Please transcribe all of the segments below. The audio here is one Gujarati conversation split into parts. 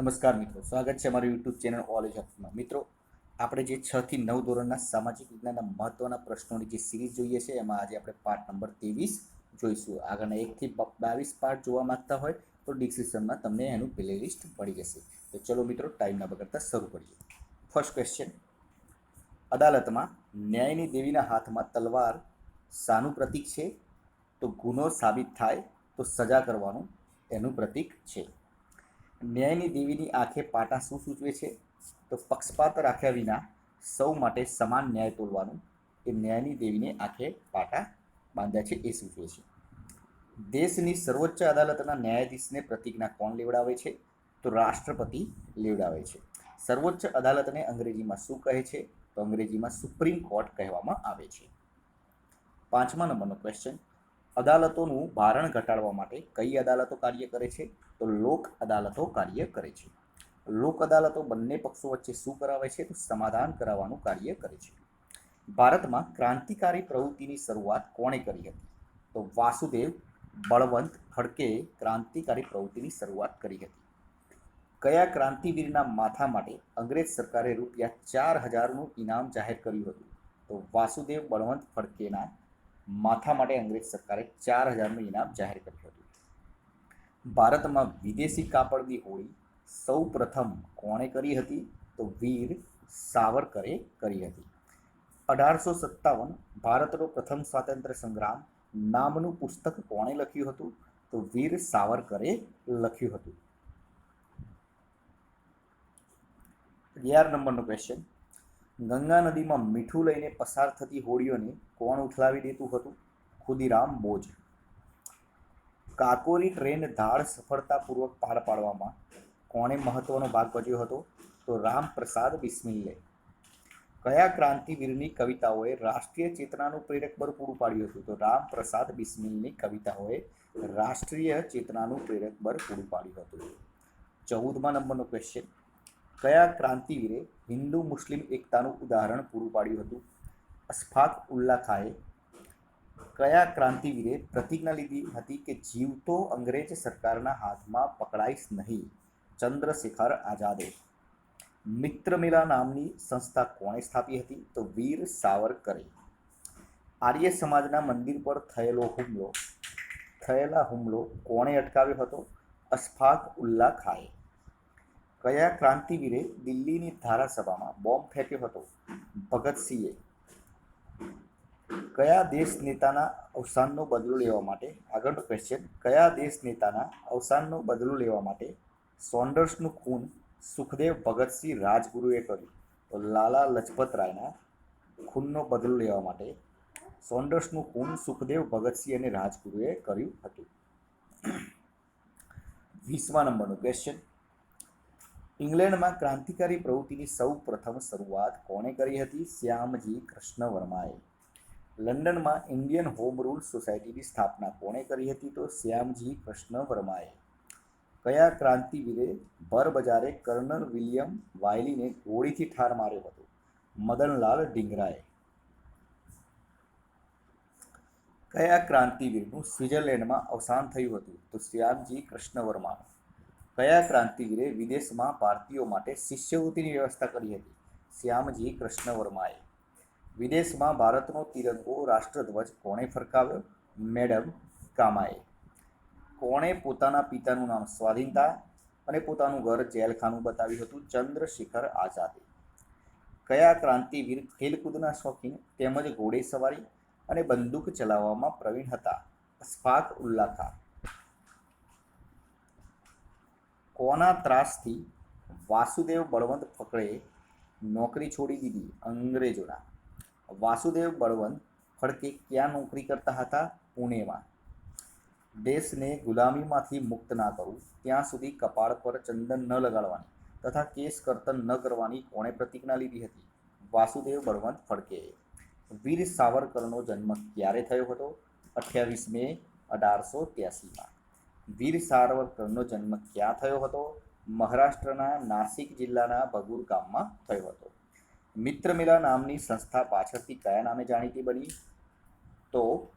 નમસ્કાર મિત્રો, સ્વાગત છે અમારું યુટ્યુબ ચેનલ ઓલેજ હકમાં મિત્રો, આપણે જે છ થી નવ ધોરણના સામાજિક વિજ્ઞાનના મહત્વના પ્રશ્નોની જે સિરીઝ જોઈએ છે, એમાં આજે આપણે પાર્ટ નંબર ત્રેવીસ જોઈશું. આગળના એકથી બાવીસ પાર્ટ જોવા માંગતા હોય, તો ડિસ્ક્રિપ્શનમાં તમને એનું પ્લેલિસ્ટ મળી જશે. તો ચલો મિત્રો ટાઈમ ના બગડતા શરૂ કરીએ. ફર્સ્ટ ક્વેશ્ચન અદાલતમાં ન્યાયની દેવીના હાથમાં તલવાર શાનું પ્રતીક છે? તો ગુનો સાબિત થાય, તો સજા કરવાનું એનું પ્રતીક છે. ન્યાયની દેવીની આંખે પાટા શું સૂચવે છે? તો પક્ષપાત રાખ્યા વિના સૌ માટે સમાન ન્યાય તોલવાનું એ ન્યાયની દેવીને આંખે પાટા બાંધ્યા છે એ સૂચવે છે. દેશની સર્વોચ્ચ અદાલતના ન્યાયાધીશને પ્રતિજ્ઞા કોણ લેવડાવે છે? તો રાષ્ટ્રપતિ લેવડાવે છે. સર્વોચ્ચ અદાલતને અંગ્રેજીમાં શું કહે છે? તો અંગ્રેજીમાં સુપ્રીમ કોર્ટ કહેવામાં આવે છે. પાંચમા નંબરનો ક્વેશ્ચન અદાલતોનું ભારણ ઘટાડવા માટે કઈ અદાલતો કાર્ય કરે છે? તો લોક અદાલતો કાર્ય કરે છે. લોક અદાલતો બંને પક્ષો વચ્ચે શું કરાવે છે? તો સમાધાન કરાવવાનું કાર્ય કરે છે. ભારતમાં ક્રાંતિકારી પ્રવૃત્તિની શરૂઆત કોણે કરી હતી? તો વાસુદેવ બળવંત ફડકેએ ક્રાંતિકારી પ્રવૃત્તિની શરૂઆત કરી હતી. કયા ક્રાંતિવીરના માથા માટે અંગ્રેજ સરકારે રૂપિયા ચાર હજારનું ઇનામ જાહેર કર્યું હતું? તો વાસુદેવ બળવંત ફડકેના માથા માટે અંગ્રેજ સરકારે ચાર હજારનું ઇનામ જાહેર કર્યું હતું. ભારતમાં વિદેશી કાપડની હોળી સૌ પ્રથમ કોણે કરી હતી? તો વીર સાવરકરે કરી હતી. અઢારસો સત્તાવન ભારતનો પ્રથમ સ્વાતંત્ર્ય સંગ્રામ નામનું પુસ્તક કોણે લખ્યું હતું? તો વીર સાવરકરે લખ્યું હતું. અગિયાર નંબરનો ક્વેશ્ચન ગંગા નદીમાં મીઠું લઈને પસાર થતી હોડીઓને કોણ ઉથલાવી દેતું હતું? ખુદીરામ બોજ કાકોરી ટ્રેન ધાડ સફળતાપૂર્વક પાર પાડવામાં કોણે મહત્વનો ભાગ ભજવ્યો હતો? તો રામપ્રસાદ બિસ્મિલ્લે. કયા ક્રાંતિવીરની કવિતાઓએ રાષ્ટ્રીય ચેતનાનું પ્રેરક બળ પૂરું પાડ્યું હતું? તો રામપ્રસાદ બિસ્મિલની કવિતાઓએ રાષ્ટ્રીય ચેતનાનું પ્રેરક બળ પૂરું પાડ્યું હતું. ચૌદમા નંબરનો ક્વેશ્ચન કયા ક્રાંતિવીરે હિન્દુ મુસ્લિમ એકતાનું ઉદાહરણ પૂરું પાડ્યું હતું? અશફાક ઉલ્લા ખાએ કયા ક્રાંતિવીરે પ્રતિજ્ઞા લીધી હતી કે જીવતો અંગ્રેજ સરકારના હાથમાં પકડાઈશ નહીં? ચંદ્રશેખર આઝાદે. મિત્રમેલા નામની સંસ્થા કોણે સ્થાપી હતી? તો વીર સાવરકરે. આર્ય સમાજના મંદિર પર થયેલો હુમલો. થયેલા હુમલો કોણે અટકાવ્યો હતો? અશફાક ઉલ્લા ખાએ કયા ક્રાંતિવીરે દિલ્હીની ધારાસભામાં બોમ્બ ફેંક્યો હતો? ભગતસિંહે કયા દેશ નેતાના અવસાનનો બદલો લેવા માટે આગળનો ક્વેશ્ચન કયા દેશ નેતાના અવસાનનો બદલો લેવા માટે સોન્ડર્સનું ખૂન સુખદેવ ભગતસિંહ રાજગુરુએ કર્યું? તો લાલા લજપત રાયના ખૂનનો બદલો લેવા માટે સોન્ડર્સનું ખૂન સુખદેવ ભગતસિંહ અને રાજગુરુએ કર્યું હતું. વીસમા નંબરનું ક્વેશ્ચન ઇંગ્લેન્ડમાં ક્રાંતિકારી પ્રવૃત્તિની સૌ પ્રથમ શરૂઆત કોણે કરી હતી? શ્યામજી કૃષ્ણ વર્માએ લંડનમાં ઇન્ડિયન હોમ રૂલ સોસાયટીની સ્થાપના કોણે કરી હતી? તો શ્યામજી કૃષ્ણ વર્માએ કયા ક્રાંતિવીરે ભર બજારે કર્નલ વિલિયમ વાયલીને ગોળીથી ઠાર માર્યો હતો? મદનલાલ ડિંગરાએ કયા ક્રાંતિવીરનું સ્વિટ્ઝરલેન્ડમાં અવસાન થયું હતું? તો શ્યામજી કૃષ્ણ વર્માનું કયા ક્રાંતિવીરે વિદેશમાં ભારતીયો માટે શિષ્યવૃત્તિની વ્યવસ્થા કરી હતી? શ્યામજી કૃષ્ણ વર્માએ વિદેશમાં ભારતનો તિરંગો રાષ્ટ્રધ્વજ કોણે ફરકાવ્યો? મેડમ કામાએ. કોણે પોતાના પિતાનું નામ સ્વાધીનતા અને પોતાનું ઘર જેલખાનું બતાવ્યું હતું ચંદ્રશેખર આઝાદે. કયા ક્રાંતિવીર ખેલકૂદના શોખીન તેમજ ઘોડેસવારી અને બંદૂક ચલાવવામાં પ્રવીણ હતા? સ્ફાક ઉલ્લા ખાન કોના ત્રાસથી વાસુદેવ બળવંત ફકરે નોકરી છોડી દીધી અંગ્રેજોના? વાસુદેવ બળવંત ફડકે ક્યાં નોકરી કરતા હતા? પુણેમાં. દેશને ગુલામીમાંથી મુક્ત ના કરવું ત્યાં સુધી કપાળ પર ચંદન ન લગાડવાની તથા કેસ કર્તન ન કરવાની કોણે પ્રતિજ્ઞા લીધી હતી? વાસુદેવ બળવંત ફડકેએ વીર સાવરકરનો જન્મ ક્યારે થયો હતો? અઠ્યાવીસ મે અઢારસો ત્યાસીમાં. વીર સાવરકરનો જન્મ ક્યાં થયો હતો? મહારાષ્ટ્રના નાસિક જિલ્લાના ભગુર ગામમાં થયો હતો. મિત્રમેલા નામની સંસ્થા પાછળથી કયા નામે જાણીતી બની? તો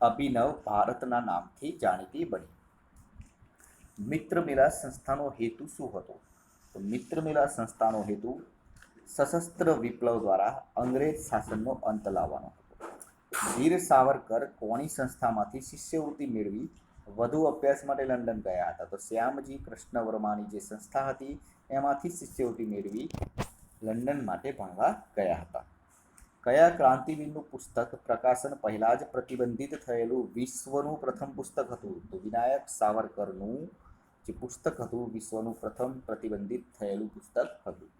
અભિનવ ભારતના નામથી જાણીતી બની. મિત્રમેલા સંસ્થાનો હેતુ શું હતો? તો મિત્ર મેળા સંસ્થાનો હેતુ સશસ્ત્ર વિપ્લવ દ્વારા અંગ્રેજ શાસનનો અંત લાવવાનો હતો. વીર સાવરકર કોણી સંસ્થામાંથી શિષ્યવૃત્તિ મેળવી? વધુ અભ્યાસ માટે લંડન ગયા હતા. તો શ્યામજી કૃષ્ણ વર્માની જે સંસ્થા હતી, એમાંથી શિષ્યવૃત્તિ મેળવી લંડન માટે ભણવા ગયા હતા. કયા ક્રાંતિવીરનું પુસ્તક પ્રકાશન પહેલાં જ પ્રતિબંધિત થયેલું વિશ્વનું પ્રથમ પુસ્તક હતું? તો વિનાયક સાવરકરનું જે પુસ્તક હતું, વિશ્વનું પ્રથમ પ્રતિબંધિત થયેલું પુસ્તક હતું.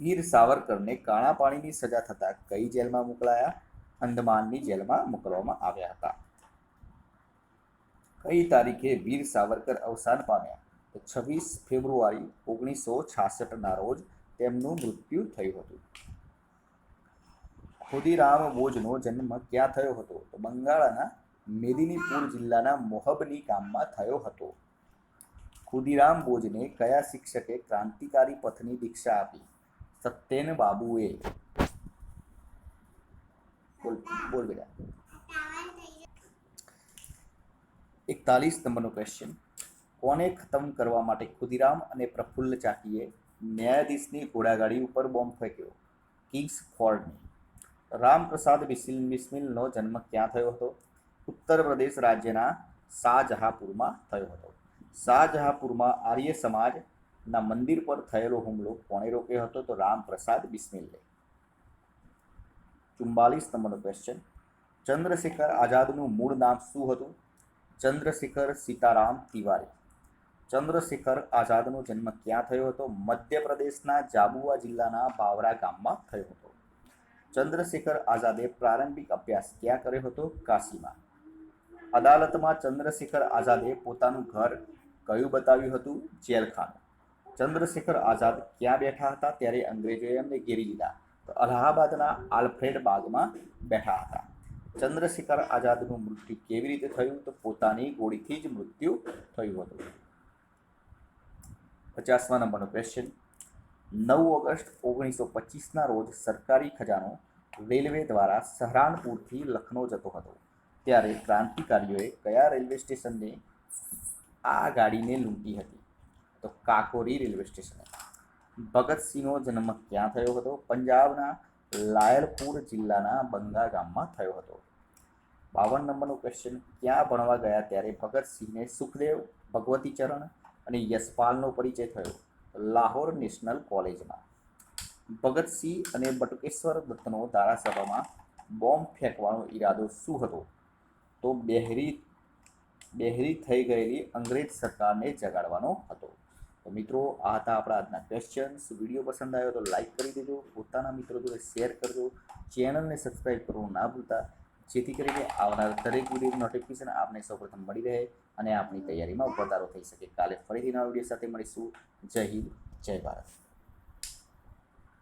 વીર સાવરકરને કાળા પાણીની સજા થતાં કઈ જેલમાં મોકલાયા? અંદમાનની જેલમાં મોકલવામાં આવ્યા હતા. કઈ તારીખે વીર સાવરકર અવસાન પામ્યા? તો છવ્વીસ ફેબ્રુઆરી ઓગણીસો છાસઠના રોજ તેમનું મૃત્યુ થયું હતું. ખુદીરામ બોજનો જન્મ ક્યાં થયો હતો? તો બંગાળના મેદિનીપુર જિલ્લાના મોહબની ગામમાં થયો હતો. ખુદીરામ બોજને કયા શિક્ષકે ક્રાંતિકારી પથની દીક્ષા આપી? સત્યેન બાબુએ બોલ બોલ એકતાલીસ નંબરનો ક્વેશ્ચન કોને ખતમ કરવા માટે ખુદીરામ અને પ્રફુલ્લ ચાકીએ ન્યાયાધીશની ઘોડાગાડી ઉપર બોમ્બ ફેંક્યો? કિંગ્સ ફોર્ડની રામપ્રસાદ બિસ્મિલ બિસ્મિલનો જન્મ ક્યાં થયો હતો? ઉત્તર પ્રદેશ રાજ્યના શાહજહાપુરમાં થયો હતો. શાહજહાપુરમાં આર્ય સમાજના મંદિર પર થયેલો હુમલો કોણે રોક્યો હતો? તો રામપ્રસાદ બિસ્મિલે. ચુમ્બાલીસ નંબરનો ક્વેશ્ચન ચંદ્રશેખર આઝાદનું મૂળ નામ શું હતું? ચંદ્રશેખર સીતારામ તિવારી. ચંદ્રશેખર આઝાદનો જન્મ ક્યાં થયો હતો? મધ્યપ્રદેશના જાબુઆ જિલ્લાના બાવરા ગામમાં થયો હતો. ચંદ્રશેખર આઝાદે પ્રારંભિક અભ્યાસ ક્યાં કર્યો હતો? કાશીમાં. અદાલતમાં ચંદ્રશેખર આઝાદે પોતાનું ઘર કયું બતાવ્યું હતું? જેલખાનું. ચંદ્રશેખર આઝાદ ક્યાં બેઠા હતા? ત્યારે અંગ્રેજોએ એમને ઘેરી લીધા. અલ્હાબાદના આલ્ફ્રેડ બાગમાં બેઠા હતા. ચંદ્રશેખર આઝાદનું મૃત્યુ કેવી રીતે થયું? તો પોતાની ગોળીથી જ મૃત્યુ થયું હતું. પચાસમા નંબરનો ક્વેશ્ચન નવ ઓગસ્ટ ઓગણીસો પચીસના રોજ સરકારી ખજાનો રેલવે દ્વારા સહરાનપુરથી લખનૌ જતો હતો. ત્યારે ક્રાંતિકારીઓએ કયા રેલવે સ્ટેશનને આ ગાડીને લૂંટી હતી? તો કાકોરી રેલવે સ્ટેશને. ભગતસિંહનો જન્મ ક્યાં થયો હતો? પંજાબના લાયલપુર જિલ્લાના બંગા ગામમાં થયો હતો. બાવન નંબરનો ક્વેશ્ચન ક્યાં ભણવા ગયા ત્યારે ભગતસિંહને સુખદેવ ભગવતીચરણ અને યશપાલનો પરિચય થયો? લાહોર નેશનલ કોલેજમાં. ભગતસિંહ અને બટુકેશ્વર દત્તનો ધારાસભામાં બોમ્બ ફેંકવાનો ઈરાદો શું હતો? તો બહેરી બહેરી થઈ ગયેલી અંગ્રેજ સરકારને જગાડવાનો હતો. તો મિત્રો, આ હતા આપણા આજના ક્વેશ્ચન્સ વીડિયો પસંદ આવ્યો તો લાઈક કરી દેજો. પોતાના મિત્રો જોડે શેર કરજો. ચેનલને સબસ્ક્રાઈબ કરવું ના ભૂલતા. જેથી કરીને આવનાર દરેક વીડિયો નોટિફિકેશન આપને સૌપ્રથમ મળી રહે અને આપણી તૈયારીમાં વધારો થઈ શકે. કાલે ફરીથી નવા વીડિયો સાથે મળીશું. જય હિન્દ, જય ભારત.